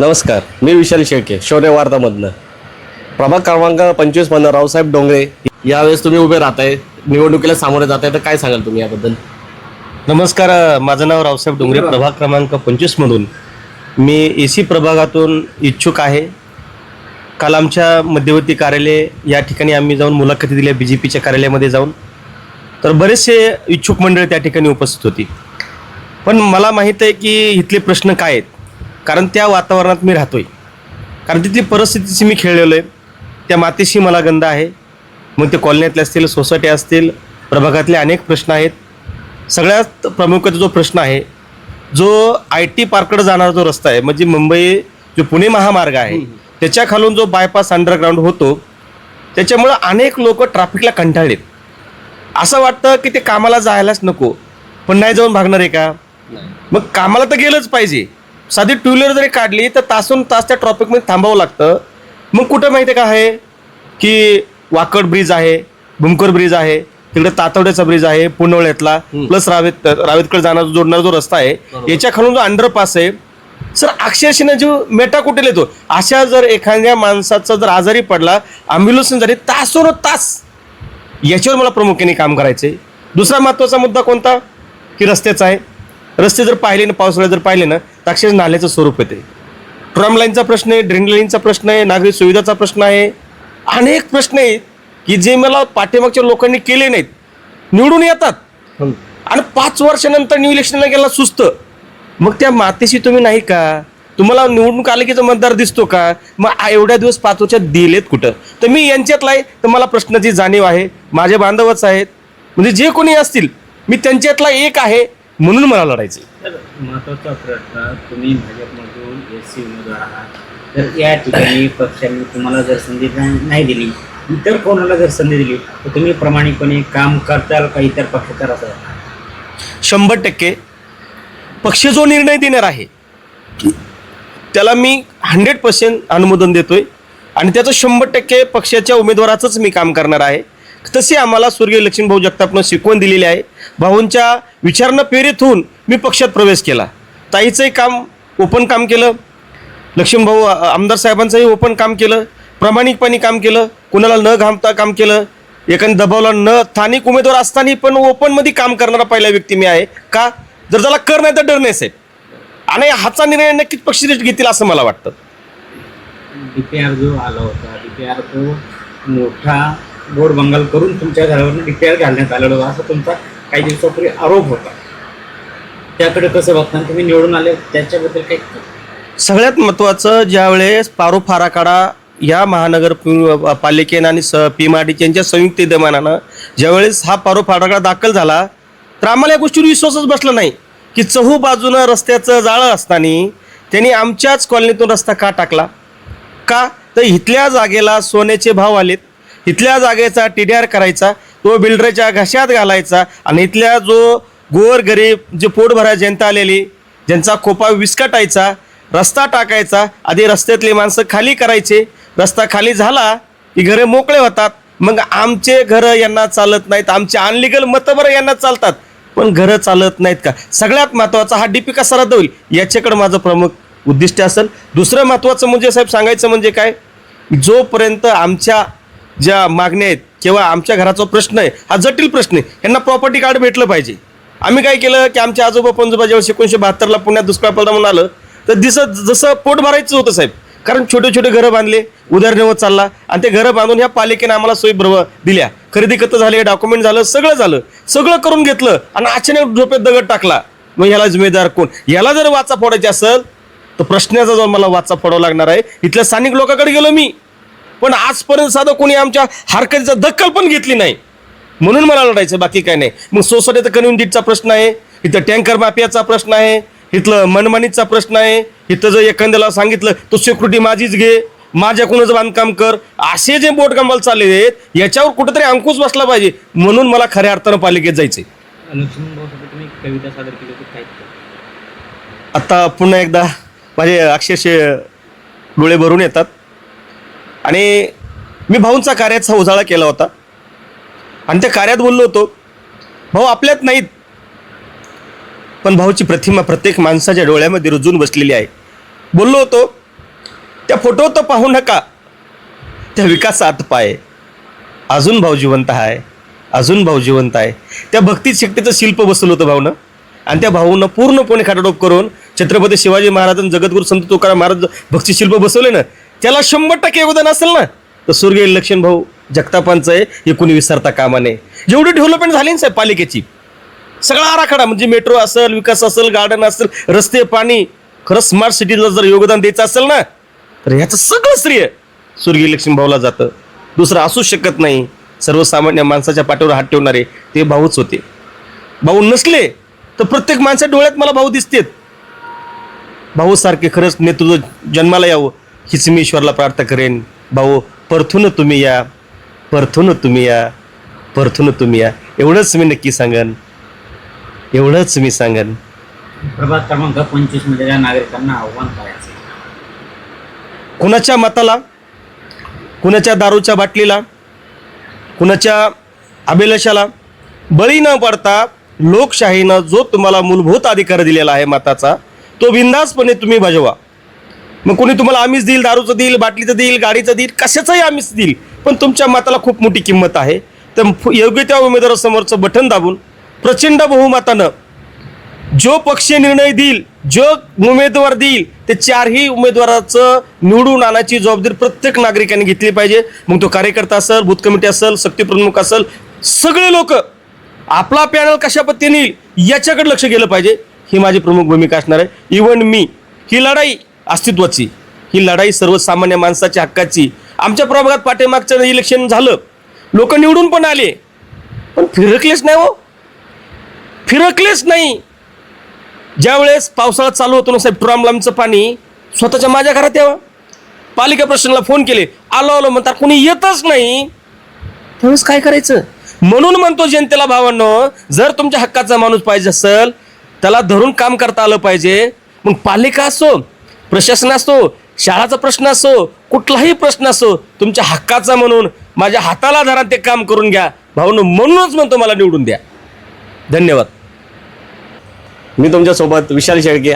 नमस्कार मी विशाल शेळके शौर्य वार्तामधनं. प्रभाग क्रमांक पंचवीसमधनं रावसाहेब डोंगरे यावेळेस तुम्ही उभे राहताय निवडणुकीला सामोरे जाताय तर काय सांगाल तुम्ही याबद्दल? नमस्कार माझं नाव रावसाहेब डोंगरे प्रभाग क्रमांक पंचवीसमधून मी ए सी प्रभागातून इच्छुक आहे. काल आमच्या मध्यवर्ती कार्यालय या ठिकाणी आम्ही जाऊन मुलाखती दिल्या बी जे पीच्या कार्यालयामध्ये जाऊन. तर बरेचसे इच्छुक मंडळी त्या ठिकाणी उपस्थित होती. पण मला माहीत आहे की इथले प्रश्न काय आहेत? कारण त्या वातावरणात मी राहतोय. कारण तिथली परिस्थितीशी मी खेळलेलो आहे त्या मातीशी मला गंध आहे. मग ते कॉलनीतले असतील सोसायटी असतील प्रभागातले अनेक प्रश्न आहेत. सगळ्यात प्रमुखाचा जो प्रश्न आहे जो आय टी पार्ककडे जाणारा जो रस्ता आहे म्हणजे मुंबई जो पुणे महामार्ग आहे त्याच्या खालून जो बायपास अंडरग्राऊंड होतो त्याच्यामुळं अनेक लोक ट्रॅफिकला कंटाळलेत. असं वाटतं की ते कामाला जायलाच नको पण नाही जाऊन भागणार आहे का? मग कामाला तर गेलंच पाहिजे. साधी टू व्हीलर जरी काढली तर तासून तास त्या ट्रॉफिकमध्ये थांबावं लागतं. मग कुठं माहिती आहे का आहे की वाकड ब्रिज आहे भूमकर ब्रिज आहे तिकडे तातवड्याचा ब्रिज आहे पुनवळ्यातला प्लस रावेत रावेतकडे जाणारा जोडणारा जो रस्ता आहे याच्या खालून जो अंडरपास आहे सर अक्षरशः जो मेटा कुठे येतो. अशा जर एखाद्या माणसाचा जर आजारी पडला ॲम्ब्युलन्स जरी तासोन तास याच्यावर मला प्रामुख्याने काम करायचं आहे दुसरा महत्त्वाचा मुद्दा कोणता? की रस्त्याचा आहे. रस्ते जर पाहिले ना पावसाळ्यात जर पाहिले ना तर अक्षरशः नाल्याचं स्वरूप येते ट्रम लाईनचा प्रश्न आहे ड्रेन लाईनचा प्रश्न आहे नागरिक सुविधाचा प्रश्न आहे. अनेक प्रश्न आहेत की जे मला पाठीमागच्या लोकांनी केले नाहीत. निवडून येतात. आणि पाच वर्षानंतर न्यू इलेक्शनला गेला सुस्त. मग त्या मातेशी तुम्ही नाही का? तुम्हाला निवडणूक आले मतदार दिसतो का? मग एवढ्या दिवस पाच वर्षात दिलेत कुठं? तर मी यांच्यातला आहे तर मला प्रश्नाची जाणीव आहे. माझे बांधवच आहेत. म्हणजे जे कोणी असतील मी त्यांच्यातला एक आहे. म्हणून मला लढायचं तर महत्त्वाचा प्रश्न तुम्ही भाजपमधून एस सी उमेदवार आहात. तर या ठिकाणी पक्षाने तुम्हाला जर संधी नाही नाही दिली इतर कोणाला जर संधी दिली तर तुम्ही प्रामाणिकपणे काम करताल का इतर पक्षाचा असं शंभर टक्के. पक्ष जो निर्णय देणार आहे त्याला मी हंड्रेड पर्सेंट अनुमोदन देतोय. आणि त्याचं शंभर टक्के पक्षाच्या उमेदवाराचंच मी काम करणार आहे. तसे आम्हाला स्वर्गीय लक्ष्मीभाऊ जगतापनं शिकवण दिलेली आहे. भाऊंच्या विचारांना प्रेरित होऊन मी पक्षात प्रवेश केला. ताईचंही काम ओपन काम केलं. लक्ष्मीभाऊ आमदार साहेबांचंही ओपन काम केलं. प्रामाणिकपणे काम केलं. कुणाला न घामता काम केलं. एखाद्या दबावला न स्थानिक उमेदवार असताना पण ओपनमध्ये काम करणारा पहिला व्यक्ती मी आहे. का? जर त्याला कर नाही तर डर नाही साहेब. आणि हाचा निर्णय नक्कीच पक्ष घेतील असं मला वाटतं. डीपीआर जो आला होता डीपीआर तो मोठा गोड बंगाल करून तुमच्या घरावर डीपीआर घालण्यात आलेला होता. तुमचा काही दिवसापूर्वी आरोप होता. त्याकडे कसं बघता तुम्ही निवडून आले त्याच्याबद्दल काही सगळ्यात महत्त्वाचं ज्यावेळेस पारो फाराकाडा या महानगर पालिकेनं आणि स पी एम आर यांच्या संयुक्त विद्यमानानं ज्यावेळेस हा पारो फाराकाडा दाखल झाला तर आम्हाला या गोष्टीवर विश्वासच बसला नाही की चहू बाजूनं रस्त्याचं जाळं असताना त्यांनी आमच्याच कॉलनीतून रस्ता का टाकला? का? तर इथल्या जागेला सोन्याचे भाव आलेत इथल्या जागेचा टी डी आर करायचा तो बिल्डरच्या घशात घालायचा आणि इथल्या जो गोर गरीब जे पोटभरा जनता आलेली ज्यांचा खोपा विस्कटायचा रस्ता टाकायचा आधी रस्त्यातली माणसं खाली करायचे. रस्ता खाली झाला की घरे मोकळे होतात. मग आमचे घरं यांना चालत नाहीत. आमचे अनलिगल मतं बरं यांना चालतात. पण घरं चालत नाहीत का? सगळ्यात महत्त्वाचा हा डीपी कसा रद्द होईल? याच्याकडे माझं प्रमुख उद्दिष्ट असेल. दुसरं महत्त्वाचं म्हणजे साहेब सांगायचं म्हणजे काय? जोपर्यंत आमच्या ज्या मागण्या आहेत किंवा आमच्या घराचा प्रश्न आहे हा जटिल प्रश्न आहे. यांना प्रॉपर्टी कार्ड भेटलं पाहिजे. आम्ही काय केलं की आमच्या आजोबा पंजोबा जेव्हा एकोणीसशे बहात्तरला पुण्यात दुष्काळ पडला म्हणून आलं तर दिसत जसं पोट भरायचं होतं साहेब. कारण छोटे छोटे घरं बांधले उदरनिर्वाह चालला आणि ते घरं बांधून ह्या पालिकेने आम्हाला सोयी बरोबर दिल्या. खरेदी खतं झाले डॉक्युमेंट झालं सगळं झालं. सगळं करून घेतलं आणि अचानक झोपेत दगड टाकला. मग ह्याला जिम्मेदार कोण? याला जर वाचा फोडायची असेल तर प्रश्नाचा जो मला वाचा फोडावा लागणार आहे इथल्या स्थानिक लोकांकडे गेलो मी. पण आजपर्यंत साधं कोणी आमच्या हरकतीचा दखल पण घेतली नाही. म्हणून मला लढायचं बाकी काय नाही. मग सोसायटीचा कन्व्हिनिटीचा प्रश्न आहे इथं टँकर माफियाचा प्रश्न आहे इथलं मनमानीचा प्रश्न आहे इथं जर एखाद्याला सांगितलं तो सिक्युरिटी माझीच घे माझ्याकडूनच बांधकाम कर असे जे बोट गंबाल चालले आहेत याच्यावर कुठेतरी अंकुश बसला पाहिजे. म्हणून मला खऱ्या अर्थानं पालिकेत काय आता पुन्हा एकदा माझे अक्षरशः डोळे भरून येतात. आणि मी भाऊंचा कार्याचा उजाळा केला होता. आणि त्या कार्यात बोललो होतो भाऊ आपल्यात नाहीत. पण भाऊची प्रतिमा प्रत्येक माणसाच्या डोळ्यामध्ये रुजून बसलेली आहे. बोललो होतो त्या फोटो तर पाहू नका. त्या विकासात पाय. अजून भाऊ जिवंत आहे. अजून भाऊ जिवंत आहे. त्या भक्ती शक्तीचं शिल्प बसवलं होतं भाऊनं. आणि त्या भाऊनं पूर्णपणे खाटाटोप करून छत्रपती शिवाजी महाराज आणि जगद्गुरू संत तुकाराम महाराज भक्ती शिल्प बसवले ना त्याला शंभर टक्के योगदान असेल ना? तर स्वर्गीय लक्षण भाऊ जगतापांचं आहे हे कुणी विसरता कामा नये. जेवढी डेव्हलपमेंट झाली ना साहेब पालिकेची. सगळा आराखडा म्हणजे मेट्रो असेल विकास असेल गार्डन असेल रस्ते पाणी खरं स्मार्ट सिटीला जर योगदान द्यायचं असेल ना तर ह्याचं सगळं श्रेय स्वर्गीय लक्ष्मी भाऊला जातं. दुसरं असूच शकत नाही. सर्वसामान्य माणसाच्या पाठीवर हात ठेवणारे ते भाऊच होते. भाऊ नसले तर प्रत्येक माणसा डोळ्यात मला भाऊ दिसतेत. भाऊसारखे खरंच नेतृत्व जन्माला यावं. हीच मी ईश्वरला प्रार्थना करेन. भाऊ परथून तुम्ही या परथून तुम्ही या परथून तुम्ही या. एवढंच मी नक्की सांगन. एवढंच मी सांगन. प्रभाग क्रमांक पंचवीस मधल्या नागरिकांना आव्हान काय असेल कुणाच्या मताला? कुणाच्या दारूच्या बाटलीला? कुणाच्या अभिलाषाला? बळी न पडता लोकशाहीनं जो तुम्हाला मूलभूत अधिकार दिलेला आहे मताचा तो बिंदासपणे तुम्ही बजवा मग कोणी तुम्हाला आम्हीच देईल दारूचं देईल बाटलीचं देईल गाडीचं देईल कशाचंही आम्हीच देईल. पण तुमच्या मताला खूप मोठी किंमत आहे. तर योग्य त्या उमेदवारासमोरचं बटन दाबून प्रचंड बहुमतानं जो पक्ष निर्णय देईल जो उमेदवार देईल ते चारही उमेदवाराचं निवडून आणायची जबाबदारी प्रत्येक नागरिकांनी घेतली पाहिजे. मग तो कार्यकर्ता असेल बूथ कमिटी असेल शक्तीप्रमुख असेल सगळे लोक आपला पॅनल कशा पद्धतीने येईल याच्याकडे लक्ष गेलं पाहिजे. ही माझी प्रमुख भूमिका असणार आहे. इवन मी. ही लढाई अस्तित्वाची. ही लढाई सर्वसामान्य माणसाच्या हक्काची. आमच्या प्रभागात पाठीमागचं इलेक्शन झालं. लोक निवडून पण आले. पण फिरकलेच नाही हो. फिरकलेच नाही. ज्यावेळेस पावसाळा चालू होतो ना साहेब ट्रॉमलामचं पाणी स्वतःच्या माझ्या घरात यावं. पालिका प्रशासनाला फोन केले. आलो आलो म्हणतात कोणी येतच नाही. त्यावेळेस काय करायचं? म्हणून म्हणतो जनतेला भावांनो जर तुमच्या हक्काचा माणूस पाहिजे असेल त्याला धरून काम करता आलं पाहिजे. मग पालिका असो प्रशासन असो शाळाचा प्रश्न असो कुठलाही प्रश्न असो तुमच्या हक्काचा म्हणून माझ्या हाताला धरा ते काम करून घ्या. भावनो म्हणूनच म्हणतो मला निवडून द्या. धन्यवाद. मी तुमच्यासोबत विशाल शेळके